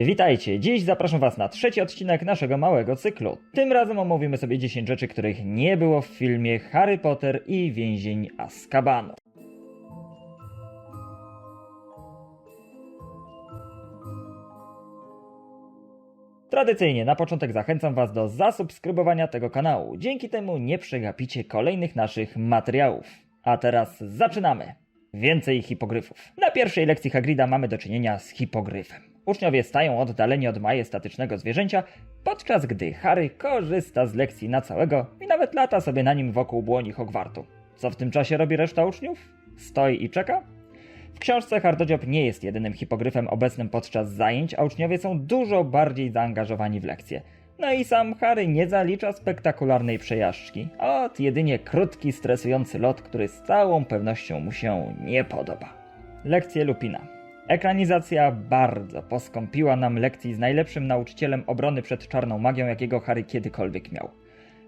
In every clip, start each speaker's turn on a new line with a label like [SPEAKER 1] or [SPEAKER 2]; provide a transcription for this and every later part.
[SPEAKER 1] Witajcie, dziś zapraszam Was na trzeci odcinek naszego małego cyklu. Tym razem omówimy sobie 10 rzeczy, których nie było w filmie Harry Potter i więzień Azkabanu. Tradycyjnie na początek zachęcam Was do zasubskrybowania tego kanału. Dzięki temu nie przegapicie kolejnych naszych materiałów. A teraz zaczynamy! Więcej hipogryfów. Na pierwszej lekcji Hagrida mamy do czynienia z hipogryfem. Uczniowie stają oddaleni od majestatycznego zwierzęcia, podczas gdy Harry korzysta z lekcji na całego i nawet lata sobie na nim wokół błoni Hogwartu. Co w tym czasie robi reszta uczniów? Stoi i czeka? W książce Hardodziób nie jest jedynym hipogryfem obecnym podczas zajęć, a uczniowie są dużo bardziej zaangażowani w lekcje. No i sam Harry nie zalicza spektakularnej przejażdżki, ot jedynie krótki, stresujący lot, który z całą pewnością mu się nie podoba. Lekcje Lupina. Ekranizacja bardzo poskąpiła nam lekcji z najlepszym nauczycielem obrony przed czarną magią, jakiego Harry kiedykolwiek miał.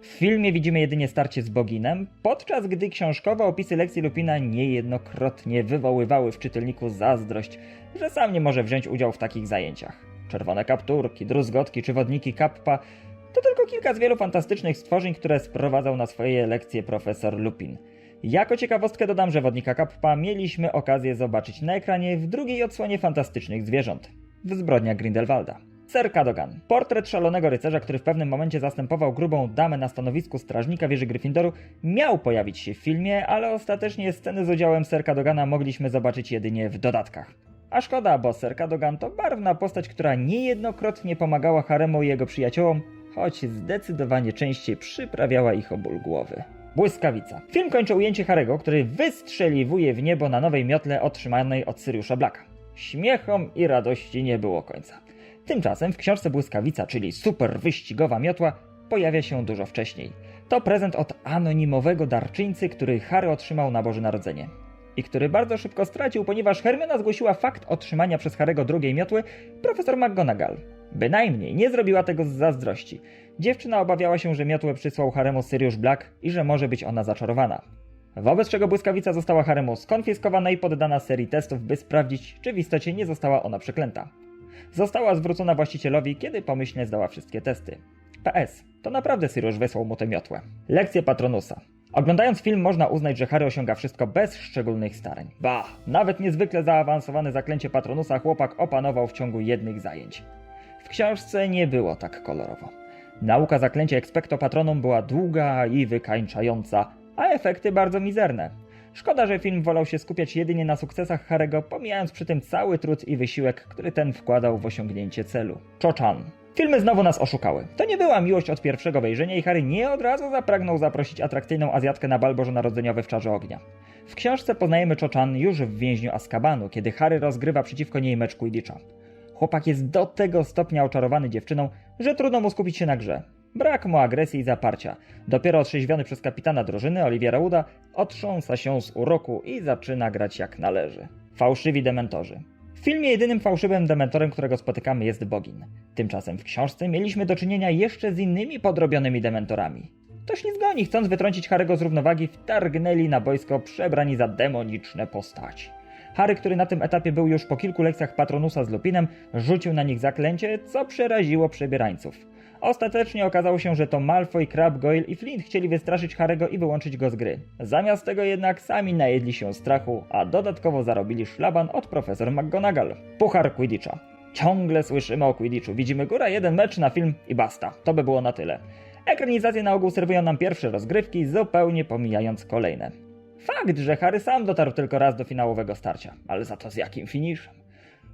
[SPEAKER 1] W filmie widzimy jedynie starcie z Boginem, podczas gdy książkowe opisy lekcji Lupina niejednokrotnie wywoływały w czytelniku zazdrość, że sam nie może wziąć udziału w takich zajęciach. Czerwone kapturki, druzgotki czy wodniki Kappa to tylko kilka z wielu fantastycznych stworzeń, które sprowadzał na swoje lekcje profesor Lupin. Jako ciekawostkę dodam, że wodnika Kappa mieliśmy okazję zobaczyć na ekranie w drugiej odsłonie fantastycznych zwierząt w zbrodniach Grindelwalda. Sir Cadogan. Portret szalonego rycerza, który w pewnym momencie zastępował grubą damę na stanowisku strażnika wieży Gryffindoru, miał pojawić się w filmie, ale ostatecznie sceny z udziałem Sir Cadogana mogliśmy zobaczyć jedynie w dodatkach. A szkoda, bo Sir Cadogan to barwna postać, która niejednokrotnie pomagała Haremu i jego przyjaciołom, choć zdecydowanie częściej przyprawiała ich o ból głowy. Błyskawica. Film kończy ujęcie Harego, który wystrzeliwuje w niebo na nowej miotle otrzymanej od Syriusza Blacka. Śmiechom i radości nie było końca. Tymczasem w książce Błyskawica, czyli super wyścigowa miotła, pojawia się dużo wcześniej. To prezent od anonimowego darczyńcy, który Harry otrzymał na Boże Narodzenie. I który bardzo szybko stracił, ponieważ Hermiona zgłosiła fakt otrzymania przez Harego drugiej miotły profesor McGonagall. Bynajmniej nie zrobiła tego z zazdrości. Dziewczyna obawiała się, że miotłę przysłał Haremu Sirius Black i że może być ona zaczarowana. Wobec czego błyskawica została Haremu skonfiskowana i poddana serii testów, by sprawdzić, czy w istocie nie została ona przeklęta. Została zwrócona właścicielowi, kiedy pomyślnie zdała wszystkie testy. PS. To naprawdę Sirius wysłał mu tę miotłę. Lekcje Patronusa. Oglądając film można uznać, że Harry osiąga wszystko bez szczególnych starań. Ba, nawet niezwykle zaawansowane zaklęcie Patronusa chłopak opanował w ciągu jednych zajęć. W książce nie było tak kolorowo. Nauka zaklęcia Expecto Patronum była długa i wykańczająca, a efekty bardzo mizerne. Szkoda, że film wolał się skupiać jedynie na sukcesach Harego, pomijając przy tym cały trud i wysiłek, który ten wkładał w osiągnięcie celu. Cho-chan. Filmy znowu nas oszukały. To nie była miłość od pierwszego wejrzenia i Harry nie od razu zapragnął zaprosić atrakcyjną Azjatkę na bal bożonarodzeniowy w Czarze Ognia. W książce poznajemy Cho-chan już w więźniu Azkabanu, kiedy Harry rozgrywa przeciwko niej mecz Quidditcha. Chłopak jest do tego stopnia oczarowany dziewczyną, że trudno mu skupić się na grze. Brak mu agresji i zaparcia. Dopiero otrzeźwiony przez kapitana drużyny, Oliwiera Uda, otrząsa się z uroku i zaczyna grać jak należy. Fałszywi dementorzy. Filmie jedynym fałszywym dementorem, którego spotykamy jest Bogin. Tymczasem w książce mieliśmy do czynienia jeszcze z innymi podrobionymi dementorami. To ślizgoni, chcąc wytrącić Harego z równowagi, wtargnęli na boisko przebrani za demoniczne postaci. Harry, który na tym etapie był już po kilku lekcjach Patronusa z Lupinem, rzucił na nich zaklęcie, co przeraziło przebierańców. Ostatecznie okazało się, że to Malfoy, Crab, Goyle i Flint chcieli wystraszyć Harego i wyłączyć go z gry. Zamiast tego jednak sami najedli się strachu, a dodatkowo zarobili szlaban od profesor McGonagall. Puchar Quidditcha. Ciągle słyszymy o Quidditchu. Widzimy góra jeden mecz na film i basta. To by było na tyle. Ekranizacje na ogół serwują nam pierwsze rozgrywki, zupełnie pomijając kolejne. Fakt, że Harry sam dotarł tylko raz do finałowego starcia, ale za to z jakim finiszem.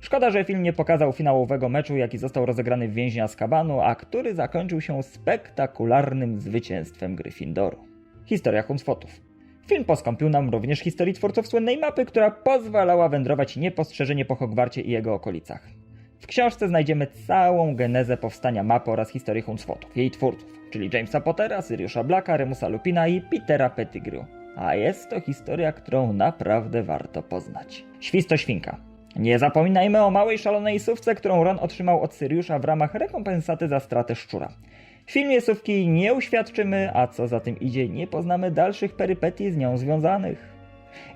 [SPEAKER 1] Szkoda, że film nie pokazał finałowego meczu, jaki został rozegrany w więźnia z Kabanu, a który zakończył się spektakularnym zwycięstwem Gryffindoru. Historia Hunsfotów. Film poskąpił nam również historii twórców słynnej mapy, która pozwalała wędrować niepostrzeżenie po Hogwarcie i jego okolicach. W książce znajdziemy całą genezę powstania mapy oraz historię Hunsfotów, jej twórców, czyli Jamesa Pottera, Siriusza Blacka, Remusa Lupina i Petera Pettigrew. A jest to historia, którą naprawdę warto poznać. Świsto Świnka. Nie zapominajmy o małej szalonej sówce, którą Ron otrzymał od Syriusza w ramach rekompensaty za stratę szczura. W filmie sówki nie uświadczymy, a co za tym idzie, nie poznamy dalszych perypetii z nią związanych.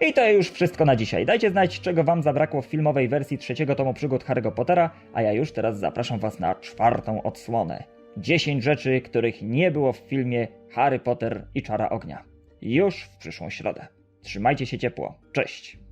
[SPEAKER 1] I to już wszystko na dzisiaj. Dajcie znać, czego Wam zabrakło w filmowej wersji trzeciego tomu przygód Harry'ego Pottera, a ja już teraz zapraszam Was na czwartą odsłonę. 10 rzeczy, których nie było w filmie Harry Potter i Czara Ognia. Już w przyszłą środę. Trzymajcie się ciepło. Cześć!